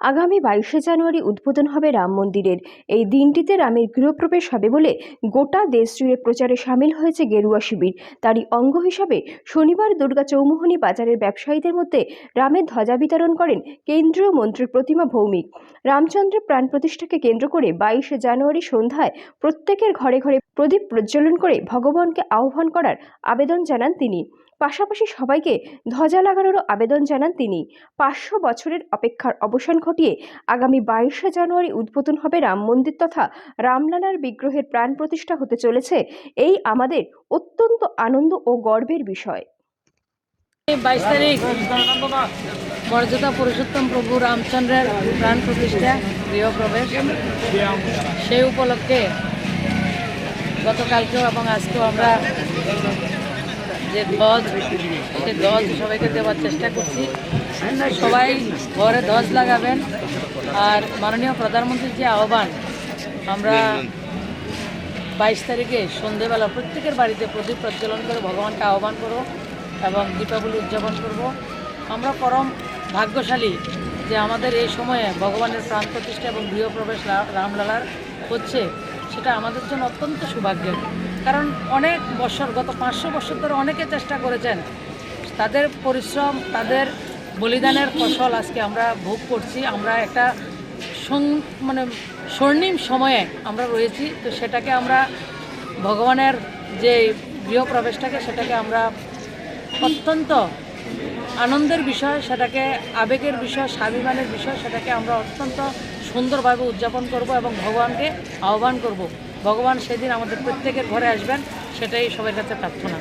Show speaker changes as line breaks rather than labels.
আগামী বাইশে জানুয়ারি উদ্বোধন হবে রাম মন্দিরের। এই দিনটিতে রামের গৃহপ্রবেশ হবে বলে গোটা দেশ জুড়ে প্রচারে সামিল হয়েছে গেরুয়া শিবির। তারই অঙ্গ হিসাবে শনিবার দুর্গা চৌমুহনী বাজারের ব্যবসায়ীদের মধ্যে রামের ধ্বজা বিতরণ করেন কেন্দ্রীয় মন্ত্রী প্রতিমা ভৌমিক। রামচন্দ্রের প্রাণ প্রতিষ্ঠাকে কেন্দ্র করে বাইশে জানুয়ারি সন্ধ্যায় প্রত্যেকের ঘরে ঘরে প্রদীপ প্রজ্বলন করে ভগবানকে আহ্বান করার আবেদন জানান তিনি। পাশাপাশি সবাইকে ধ্বজা লাগানোরও আবেদন জানান তিনি। পাঁচশো বছরের অপেক্ষার অবসান ঘটিয়ে আগামী বাইশে জানুয়ারি উদ্বোধন হবে রাম মন্দির তথা রামলালার বিগ্রহের প্রাণ প্রতিষ্ঠা হতে চলেছে। এই আমাদের অত্যন্ত আনন্দ ও গর্বের বিষয়।
বাইশ তারিখ মর্যাদা পুরুষোত্তম প্রভু রামচন্দ্রের প্রাণ প্রতিষ্ঠা গৃহপ্রবেশ সেই উপলক্ষে গতকালকেও এবং আজকেও আমরা যে ধ্বজ সেই ধ্বজ সবাইকে দেওয়ার চেষ্টা করছি। সবাই ঘরে ধ্বজ লাগাবেন। আর মাননীয় প্রধানমন্ত্রীর যে আহ্বান, আমরা বাইশ তারিখে সন্ধেবেলা প্রত্যেকের বাড়িতে প্রদীপ প্রজ্বলন করে ভগবানকে আহ্বান করব এবং দীপাবলি উদযাপন করব। আমরা পরম ভাগ্যশালী যে আমাদের এই সময়ে ভগবানের প্রাণ প্রতিষ্ঠা এবং গৃহপ্রবেশ রামলালার হচ্ছে, সেটা আমাদের জন্য অত্যন্ত সৌভাগ্যের। কারণ অনেক বছর, গত পাঁচশো বছর ধরে অনেকে চেষ্টা করেছেন। তাদের পরিশ্রম, তাদের বলিদানের ফসল আজকে আমরা ভোগ করছি। আমরা একটা মানে স্বর্ণিম সময়ে আমরা রয়েছি। তো সেটাকে আমরা ভগবানের যে গৃহপ্রবেশটাকে, সেটাকে আমরা অত্যন্ত আনন্দের বিষয়, সেটাকে আবেগের বিষয়, স্বাভিমানের বিষয়, সেটাকে আমরা অত্যন্ত সুন্দরভাবে উদযাপন করব এবং ভগবানকে আহ্বান করব। ভগবান সেদিন আমাদের প্রত্যেকের ঘরে আসবেন সেটাই সবার কাছে প্রার্থনা।